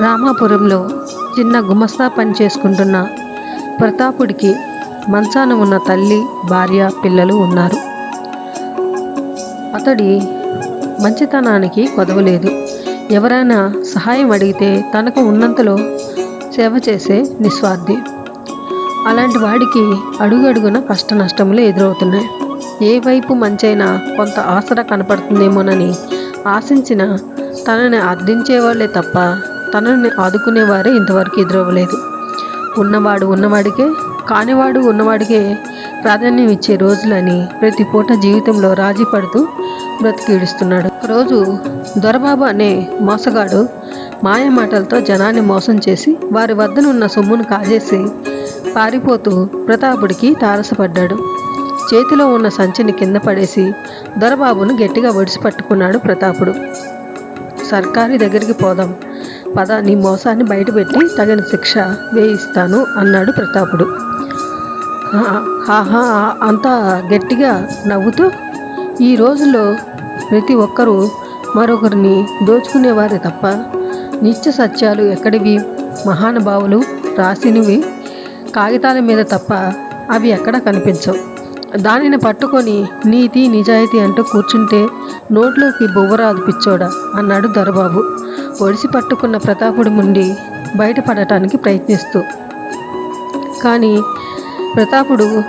రామాపురంలో చిన్న గుమస్తా పని చేసుకుంటున్న ప్రతాపుడికి మంచాన ఉన్న తల్లి భార్య పిల్లలు ఉన్నారు. అతడి మంచితనానికి కొదవలేదు. ఎవరైనా సహాయం అడిగితే తనకు ఉన్నంతలో సేవ చేసే నిస్వార్థి. అలాంటి వాడికి అడుగడుగున కష్ట నష్టములు ఎదురవుతున్నాయి. ఏ వైపు మంచైనా కొంత ఆసరా కనపడుతుందేమోనని ఆశించిన తనని అర్థించేవాళ్ళే తప్ప తనని ఆదుకునేవారే ఇంతవరకు ఎదురవ్వలేదు. ఉన్నవాడు ఉన్నవాడికే కానివాడు ఉన్నవాడికే ప్రాధాన్యం ఇచ్చే రోజులని ప్రతి పూట జీవితంలో రాజీ పడుతూ బ్రతికిడుస్తున్నాడు. రోజు దొరబాబు అనే మోసగాడు మాయ మాటలతో జనాన్ని మోసం చేసి వారి వద్దనున్న సొమ్మును కాజేసి పారిపోతూ ప్రతాపుడికి తారసపడ్డాడు. చేతిలో ఉన్న సంచిని కింద పడేసి దొరబాబును గట్టిగా ఒడిసి పట్టుకున్నాడు ప్రతాపుడు. సర్కారీ దగ్గరికి పోదాం పద నీ మోసాన్ని బయటపెట్టి తగిన శిక్ష వేయిస్తాను అన్నాడు ప్రతాపుడు. ఆహా అంతా గట్టిగా నవ్వుతూ ఈ రోజుల్లో ప్రతి ఒక్కరూ మరొకరిని దోచుకునేవారే తప్ప నిత్య సత్యాలు ఎక్కడివి? మహానుభావులు రాసినవి కాగితాల మీద తప్ప అవి ఎక్కడ కనిపించవు? దానిని పట్టుకొని నీతి నిజాయితీ అంటూ కూర్చుంటే నోట్లోకి బొవ్వరాదు పిచ్చోడా? అన్నాడు దొరబాబు. ఒడిసి పట్టుకున్న ప్రతాపుడి నుండి బయటపడటానికి ప్రయత్నిస్తూ. కానీ ప్రతాపుడు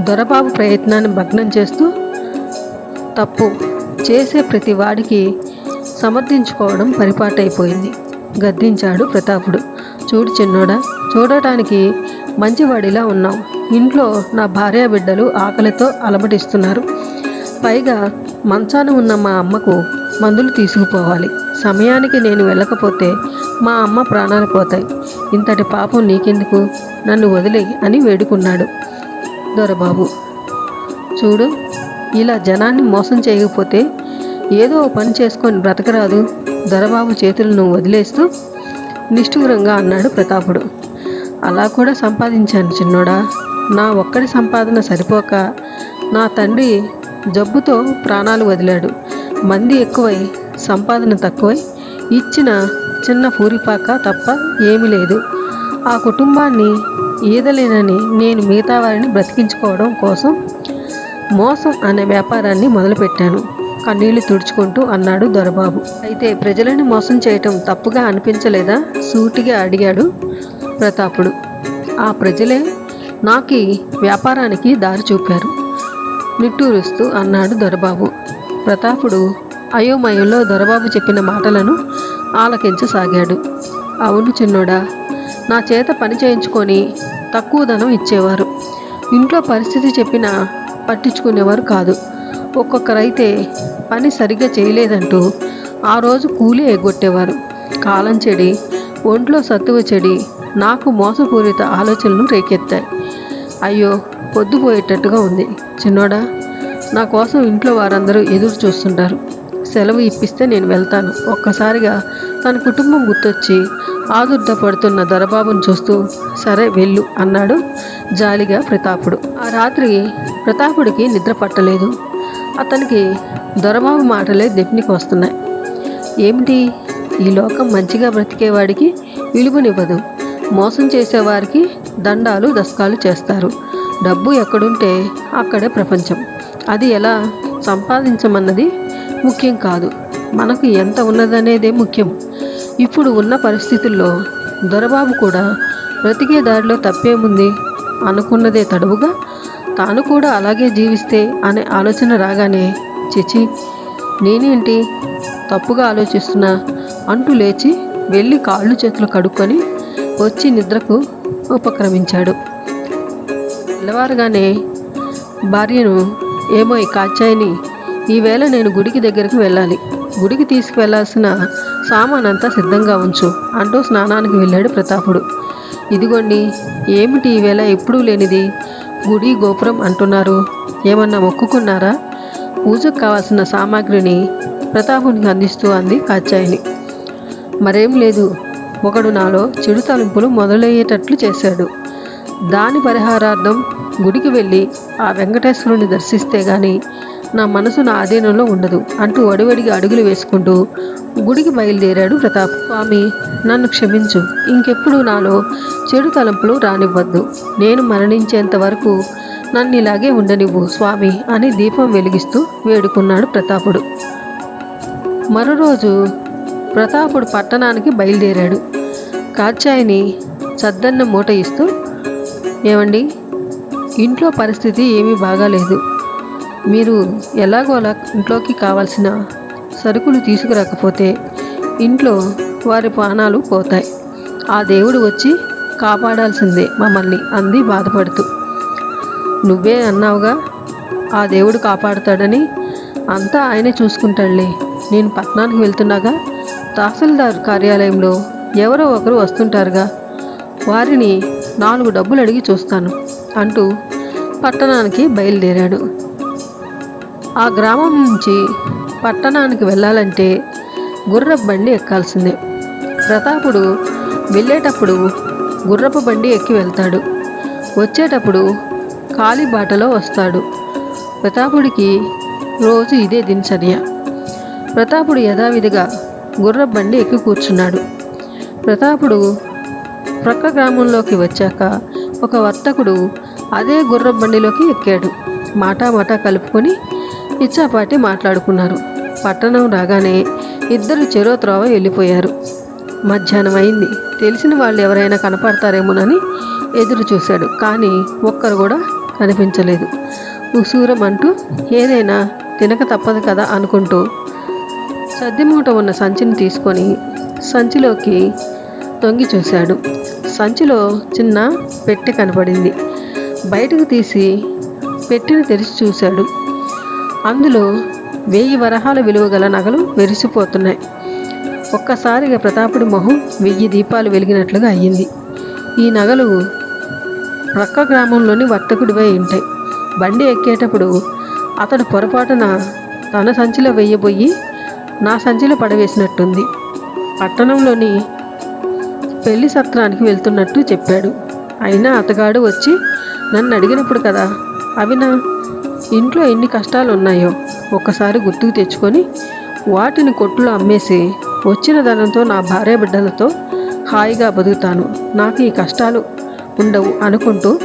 దొరబాబు ప్రయత్నాన్ని భగ్నం చేస్తూ తప్పు చేసే ప్రతి వాడికి సమర్థించుకోవడం పరిపాటైపోయింది. గద్దించాడు ప్రతాపుడు. చూడు చిన్నోడా చూడటానికి మంచివాడిలా ఉన్నావు. ఇంట్లో నా భార్య బిడ్డలు ఆకలితో అలమటిస్తున్నారు. పైగా మంచాన ఉన్న మా అమ్మకు మందులు తీసుకుపోవాలి. సమయానికి నేను వెళ్ళకపోతే మా అమ్మ ప్రాణాలు పోతాయి. ఇంతటి పాపం నీకెందుకు? నన్ను వదిలే అని వేడుకున్నాడు దొరబాబు. చూడు ఇలా జనాన్ని మోసం చేయకపోతే ఏదో పని చేసుకొని బ్రతకరాదు. దొరబాబు చేతులను వదిలేస్తూ నిష్ఠూరంగా అన్నాడు ప్రతాపుడు. అలా కూడా సంపాదించాను చిన్నోడా. నా ఒక్కడి సంపాదన సరిపోక నా తండ్రి జబ్బుతో ప్రాణాలు వదిలాడు. మంది ఎక్కువై సంపాదన తక్కువై ఇచ్చిన చిన్న పూరిపాక తప్ప ఏమీ లేదు. ఆ కుటుంబాన్ని ఈదలేనని నేను మిగతా వారిని బ్రతికించుకోవడం కోసం మోసం అనే వ్యాపారాన్ని మొదలుపెట్టాను కన్నీళ్ళు తుడుచుకుంటూ అన్నాడు దొరబాబు. అయితే ప్రజలను మోసం చేయటం తప్పుగా అనిపించలేదా? సూటిగా అడిగాడు ప్రతాపుడు. ఆ ప్రజలే నాకు వ్యాపారానికి దారి చూపారు నిట్టూరుస్తూ అన్నాడు దొరబాబు. ప్రతాపుడు అయోమయంలో దొరబాబు చెప్పిన మాటలను ఆలకించసాగాడు అవును చిన్నోడా నా చేత పని చేయించుకొని తక్కువ ధనం ఇచ్చేవారు. ఇంట్లో పరిస్థితి చెప్పినా పట్టించుకునేవారు కాదు. ఒక్కొక్కరైతే పని సరిగ్గా చేయలేదంటూ ఆ రోజు కూలి ఎగ్గొట్టేవారు. కాలం చెడి ఒంట్లో సత్తువ చెడి నాకు మోసపూరిత ఆలోచనలు రేకెత్తాయి. అయ్యో పొద్దుపోయేటట్టుగా ఉంది. చిన్నోడా నా కోసం ఇంట్లో వారందరూ ఎదురు చూస్తుంటారు. సెలవు ఇప్పిస్తే నేను వెళ్తాను. ఒక్కసారిగా తన కుటుంబం గుర్తొచ్చి ఆదుర్ద పడుతున్న దొరబాబును చూస్తూ సరే వెళ్ళు అన్నాడు జాలిగా ప్రతాపుడు. ఆ రాత్రి ప్రతాపుడికి నిద్ర పట్టలేదు. అతనికి దొరబాబు మాటలే దెప్నికి వస్తున్నాయి. ఏమిటి? ఈ లోకం మంచిగా బ్రతికేవాడికి విలువనివ్వదు. మోసం చేసేవారికి దండాలు దస్కాలు చేస్తారు. డబ్బు ఎక్కడుంటే అక్కడే ప్రపంచం. అది ఎలా సంపాదించమన్నది ముఖ్యం కాదు. మనకు ఎంత ఉన్నదనేదే ముఖ్యం. ఇప్పుడు ఉన్న పరిస్థితుల్లో దొరబాబు కూడా బ్రతికే దారిలో తప్పేముంది అనుకున్నదే తడువుగా? తాను కూడా అలాగే జీవిస్తే అనే ఆలోచన రాగానే చిచి నేనేంటి తప్పుగా ఆలోచిస్తున్నా? అంటూ లేచి వెళ్ళి కాళ్ళు చేతులు కడుక్కొని వచ్చి నిద్రకు ఉపక్రమించాడు. తెల్లవారుగానే భార్యను ఏమో కాచాయని ఈవేళ నేను గుడికి దగ్గరికి వెళ్ళాలి. గుడికి తీసుకువెళ్ళాల్సిన సామానంతా సిద్ధంగా ఉంచు అంటూ స్నానానికి వెళ్ళాడు ప్రతాపుడు. ఇదిగోండి ఏమిటి ఈవేళ ఎప్పుడూ లేనిది? గుడి గోపురం అంటున్నారు. ఏమన్నా మొక్కుకున్నారా? పూజకు కావాల్సిన సామాగ్రిని ప్రతాపునికి అందిస్తూ అంది కాచాయిని మరేం లేదు ఒకడు నాలో చెడు తలుపులు మొదలయ్యేటట్లు చేశాడు. దాని పరిహారార్థం గుడికి వెళ్ళి ఆ వెంకటేశ్వరుని దర్శిస్తే గాని నా మనసు నా ఆధీనంలో ఉండదు. అంటూ ఒడివడిగి అడుగులు వేసుకుంటూ గుడికి బయలుదేరాడు ప్రతాప్. స్వామి నన్ను క్షమించు. ఇంకెప్పుడు నాలో చెడు తలంపులు రానివ్వద్దు. నేను మరణించేంత వరకు నన్ను ఇలాగే ఉండనివ్వు స్వామి అని దీపం వెలిగిస్తూ వేడుకున్నాడు ప్రతాపుడు. మరో రోజు ప్రతాపుడు పట్టణానికి బయలుదేరాడు. కాచాయిని సద్దన్న మూట ఇస్తూ ఏమండి ఇంట్లో పరిస్థితి ఏమీ బాగాలేదు. మీరు ఎలాగో అలా ఇంట్లోకి కావాల్సిన సరుకులు తీసుకురాకపోతే ఇంట్లో వారి ప్రాణాలు పోతాయి. ఆ దేవుడు వచ్చి కాపాడాల్సిందే మమ్మల్ని అంది బాధపడుతూ. నువ్వే అన్నావుగా ఆ దేవుడు కాపాడుతాడని అంతా ఆయనే చూసుకుంటాడులే. నేను పట్టణానికి వెళ్తున్నాగా తహసీల్దార్ కార్యాలయంలో ఎవరో ఒకరు వస్తుంటారుగా వారిని నాలుగు డబ్బులు అడిగి చూస్తాను అంటూ పట్టణానికి బయలుదేరాడు. ఆ గ్రామం నుంచి పట్టణానికి వెళ్ళాలంటే గుర్రపు బండి ఎక్కాల్సిందే. ప్రతాపుడు వెళ్ళేటప్పుడు గుర్రపు బండి ఎక్కి వెళ్తాడు. వచ్చేటప్పుడు ఖాళీ బాటలో వస్తాడు. ప్రతాపుడికి రోజు ఇదే దినచర్య. ప్రతాపుడు యథావిధిగా గుర్రపు బండి ఎక్కి కూర్చున్నాడు. ప్రతాపుడు ప్రక్క గ్రామంలోకి వచ్చాక ఒక వర్తకుడు అదే గుర్రపు బండిలోకి ఎక్కాడు. మాటా మాటా కలుపుకొని పిచ్చాపాటి మాట్లాడుకున్నారు. పట్టణం రాగానే ఇద్దరు చెరో త్రోవ వెళ్ళిపోయారు. మధ్యాహ్నం అయింది. తెలిసిన వాళ్ళు ఎవరైనా కనపడతారేమోనని ఎదురు చూశాడు. కానీ ఒక్కరు కూడా కనిపించలేదు. ఉసూరం అంటూ ఏదైనా తినక తప్పదు కదా అనుకుంటూ సద్దిమూట ఉన్న సంచిని తీసుకొని సంచిలోకి తొంగి చూశాడు. సంచిలో చిన్న పెట్టె కనపడింది. బయటకు తీసి పెట్టెను తెరిచి చూశాడు. అందులో వెయ్యి వరహాల విలువ గల నగలు మెరిసిపోతున్నాయి. ఒక్కసారిగా ప్రతాపుడి మొహం వెయ్యి దీపాలు వెలిగినట్లుగా అయ్యింది. ఈ నగలు ప్రక్క గ్రామంలోని వర్తకుడివై ఉంటాయి. బండి ఎక్కేటప్పుడు అతడు పొరపాటున తన సంచిలో వెయ్యబోయి నా సంచిలో పడవేసినట్టుంది. పట్టణంలోని పెళ్ళి సత్రానికి వెళ్తున్నట్టు చెప్పాడు. అయినా అతగాడు వచ్చి నన్ను అడిగినప్పుడు కదా అవి నా ఇంట్లో ఎన్ని కష్టాలు ఉన్నాయో ఒక్కసారి గుర్తుకు తెచ్చుకొని వాటిని కొట్టులో అమ్మేసి వచ్చిన ధనంతో నా భార్య బిడ్డలతో హాయిగా బతుకుతాను. నాకు ఈ కష్టాలు ఉండవు అనుకుంటూ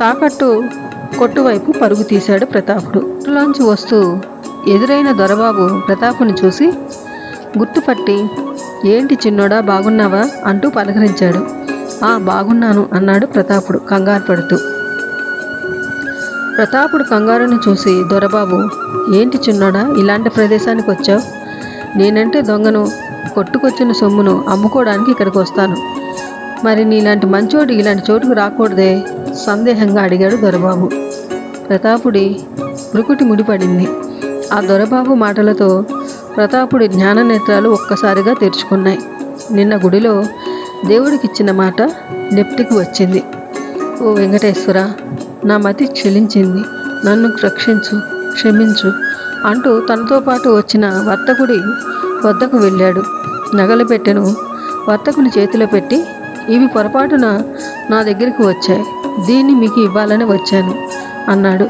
తాకట్టు కొట్టువైపు పరుగు తీశాడు ప్రతాపుడు. కొట్టులోంచి వస్తూ ఎదురైన దొరబాబు ప్రతాపుని చూసి గుర్తుపట్టి ఏంటి చిన్నోడా బాగున్నావా? అంటూ పలకరించాడు. ఆ బాగున్నాను అన్నాడు ప్రతాపుడు కంగారు పడుతూ. ప్రతాపుడు కంగారుని చూసి దొరబాబు ఏంటి చిన్నోడా ఇలాంటి ప్రదేశానికి వచ్చావు? నేనంటే దొంగను కొట్టుకొచ్చిన సొమ్మును అమ్ముకోవడానికి ఇక్కడికి వస్తాను. మరి నీలాంటి మంచోడు ఇలాంటి చోటుకు రాకూడదే? సందేహంగా అడిగాడు దొరబాబు. ప్రతాపుడి ఉరుకుటి ముడిపడింది. ఆ దొరబాబు మాటలతో ప్రతాపుడి జ్ఞాన నేత్రాలు ఒక్కసారిగా తెరుచుకున్నాయి. నిన్న గుడిలో దేవుడికిచ్చిన మాట నెప్టికి వచ్చింది. ఓ వెంకటేశ్వర నా మతి క్షలించింది నన్ను రక్షించు క్షమించు అంటూ తనతో పాటు వచ్చిన వర్తకుడి వద్దకు వెళ్ళాడు. నగలు పెట్టెను వర్తకుని చేతిలో పెట్టి ఇవి పొరపాటున నా దగ్గరికి వచ్చాయి. దీన్ని మీకు ఇవ్వాలని వచ్చాను అన్నాడు.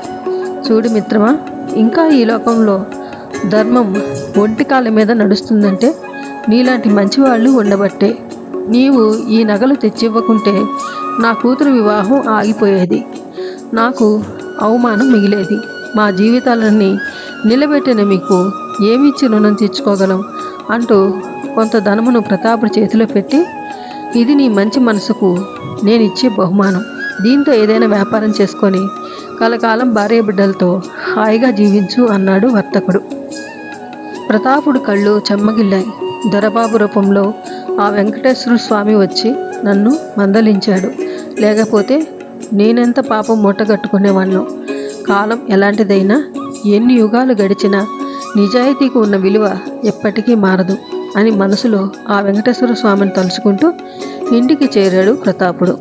చూడు మిత్రమా ఇంకా ఈ లోకంలో ధర్మం ఒంటి కాళ్ళ మీద నడుస్తుందంటే నీలాంటి మంచివాళ్ళు ఉండబట్టే. నీవు ఈ నగలు తెచ్చివ్వకుంటే నా కూతురు వివాహం ఆగిపోయేది. నాకు అవమానం మిగిలేది. మా జీవితాలన్నీ నిలబెట్టిన మీకు ఏమిచ్చి రుణం తీర్చుకోగలం? అంటూ కొంత ధనమును ప్రతాపుడు చేతిలో పెట్టి ఇది నీ మంచి మనసుకు నేను ఇచ్చే బహుమానం. దీంతో ఏదైనా వ్యాపారం చేసుకొని కలకాలం భార్య బిడ్డలతో హాయిగా జీవించు అన్నాడు వర్తకుడు. ప్రతాపుడు కళ్ళు చెమ్మగిల్లాయి. దొరబాబు రూపంలో ఆ వెంకటేశ్వర స్వామి వచ్చి నన్ను మందలించాడు. లేకపోతే నేనెంత పాపం మూటగట్టుకునేవాణ్ణు? కాలం ఎలాంటిదైనా ఎన్ని యుగాలు గడిచినా నిజాయితీకి ఉన్న విలువ ఎప్పటికీ మారదు అని మనసులో ఆ వెంకటేశ్వర స్వామిని తలుచుకుంటూ ఇంటికి చేరాడు ప్రతాపుడు.